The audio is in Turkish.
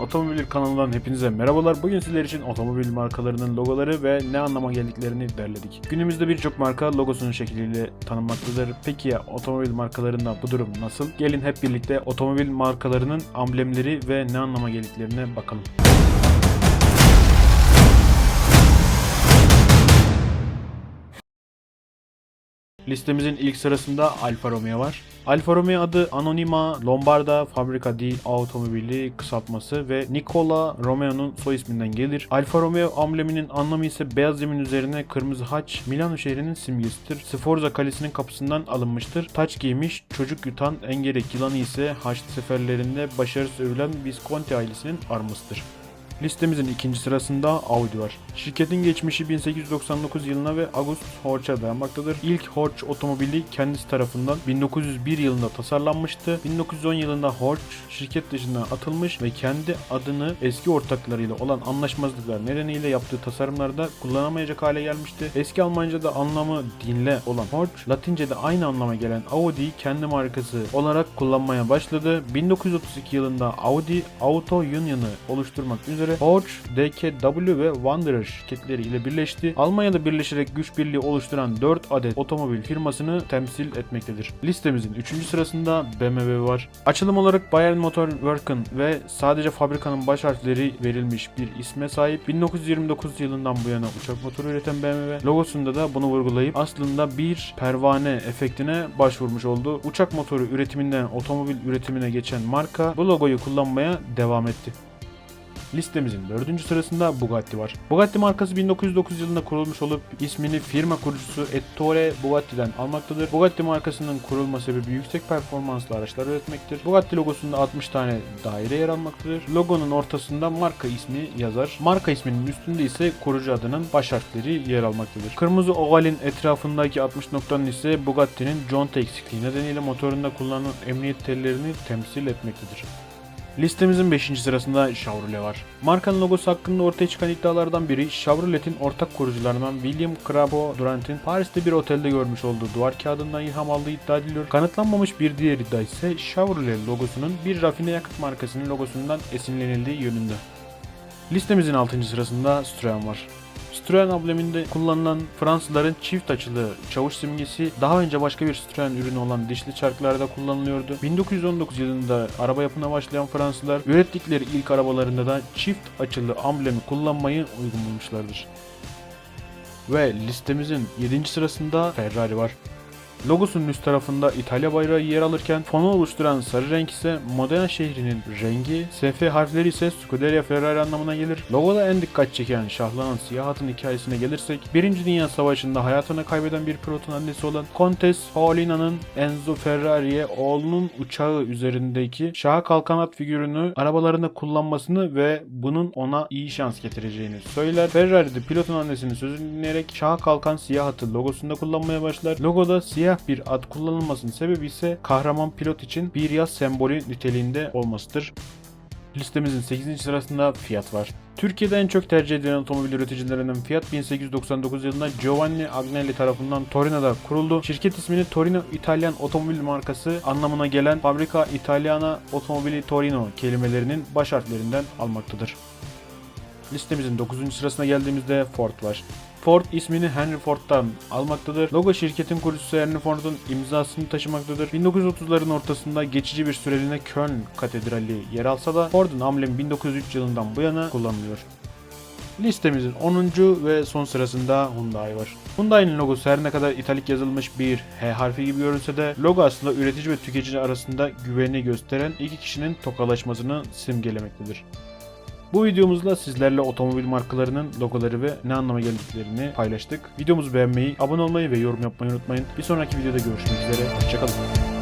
Otomobil kanalından hepinize merhabalar. Bugün sizler için otomobil markalarının logoları ve ne anlama geldiklerini derledik. Günümüzde birçok marka logosunun şekliyle tanınmaktadır. Peki ya otomobil markalarında bu durum nasıl? Gelin hep birlikte otomobil markalarının amblemleri ve ne anlama geldiklerine bakalım. Listemizin ilk sırasında Alfa Romeo var. Alfa Romeo adı Anonima Lombarda Fabrika di Automobili kısaltması ve Nicola Romeo'nun soy isminden gelir. Alfa Romeo ambleminin anlamı ise beyaz zemin üzerine kırmızı haç Milano şehrinin simgesidir. Sforza Kalesi'nin kapısından alınmıştır. Taç giymiş, çocuk yutan engerek yılanı ise Haçlı seferlerinde başarısız övülen Visconti ailesinin armasıdır. Listemizin ikinci sırasında Audi var. Şirketin geçmişi 1899 yılına ve August Horch'a dayanmaktadır. İlk Horch otomobili kendisi tarafından 1901 yılında tasarlanmıştı. 1910 yılında Horch şirket dışına atılmış ve kendi adını eski ortaklarıyla olan anlaşmazlıklar nedeniyle yaptığı tasarımlarda kullanamayacak hale gelmişti. Eski Almanca'da anlamı dinle olan Horch, Latince'de aynı anlama gelen Audi'yi kendi markası olarak kullanmaya başladı. 1932 yılında Audi Auto Union'ı oluşturmak üzere Horch, DKW ve Wanderer şirketleri ile birleşti. Almanya'da birleşerek güç birliği oluşturan 4 adet otomobil firmasını temsil etmektedir. Listemizin 3. sırasında BMW var. Açılım olarak Bayern Motor Werken ve sadece fabrikanın baş harfleri verilmiş bir isme sahip. 1929 yılından bu yana uçak motoru üreten BMW logosunda da bunu vurgulayıp aslında bir pervane efektine başvurmuş oldu. Uçak motoru üretiminden otomobil üretimine geçen marka bu logoyu kullanmaya devam etti. Listemizin dördüncü sırasında Bugatti var. Bugatti markası 1909 yılında kurulmuş olup ismini firma kurucusu Ettore Bugatti'den almaktadır. Bugatti markasının kurulma sebebi yüksek performanslı araçlar üretmektir. Bugatti logosunda 60 tane daire yer almaktadır. Logonun ortasında marka ismi yazar. Marka isminin üstünde ise kurucu adının baş harfleri yer almaktadır. Kırmızı ovalin etrafındaki 60 noktanın ise Bugatti'nin conta eksikliği nedeniyle motorunda kullanılan emniyet tellerini temsil etmektedir. Listemizin 5. sırasında Chevrolet var. Markanın logosu hakkında ortaya çıkan iddialardan biri Chevrolet'in ortak kurucularından William Crabo Durant'in Paris'te bir otelde görmüş olduğu duvar kağıdından ilham aldığı iddia ediliyor. Kanıtlanmamış bir diğer iddia ise Chevrolet logosunun bir rafine yakıt markasının logosundan esinlenildiği yönünde. Listemizin 6. sırasında Citroen var. Citroen ambleminde kullanılan Fransızların çift açılı çavuş simgesi daha önce başka bir Citroen ürünü olan dişli çarklarda kullanılıyordu. 1919 yılında araba yapımına başlayan Fransızlar ürettikleri ilk arabalarında da çift açılı amblemi kullanmayı uygun bulmuşlardır. Ve listemizin 7. sırasında Ferrari var. Logosunun üst tarafında İtalya bayrağı yer alırken fonu oluşturan sarı renk ise Modena şehrinin rengi, SF harfleri ise Scuderia Ferrari anlamına gelir. Logoda en dikkat çeken şahlanan siyah atın hikayesine gelirsek, 1. Dünya Savaşı'nda hayatını kaybeden bir pilotun annesi olan Contes Paulina'nın Enzo Ferrari'ye oğlunun uçağı üzerindeki şaha kalkan at figürünü arabalarında kullanmasını ve bunun ona iyi şans getireceğini söyler. Ferrari de pilotun annesinin sözünü dinleyerek şaha kalkan siyah atı logosunda kullanmaya başlar. Logoda siyah bir at kullanılmasının sebebi ise kahraman pilot için bir yaz sembolü niteliğinde olmasıdır. Listemizin 8. sırasında Fiat var. Türkiye'de en çok tercih edilen otomobil üreticilerinden Fiat 1899 yılında Giovanni Agnelli tarafından Torino'da kuruldu. Şirket ismini Torino İtalyan otomobil markası anlamına gelen Fabrica Italiana Automobili Torino kelimelerinin baş harflerinden almaktadır. Listemizin 9. sırasına geldiğimizde Ford var. Ford ismini Henry Ford'dan almaktadır. Logo şirketin kurucusu Henry Ford'un imzasını taşımaktadır. 1930'ların ortasında geçici bir süreliğine Köln Katedrali yer alsa da Ford'un amblemi 1903 yılından bu yana kullanılıyor. Listemizin 10. ve son sırasında Hyundai var. Hyundai'nin logosu her ne kadar italik yazılmış bir H harfi gibi görünse de logo aslında üretici ve tüketici arasında güveni gösteren iki kişinin tokalaşmasını simgelemektedir. Bu videomuzda sizlerle otomobil markalarının logoları ve ne anlama geldiklerini paylaştık. Videomuzu beğenmeyi, abone olmayı ve yorum yapmayı unutmayın. Bir sonraki videoda görüşmek üzere. Hoşçakalın.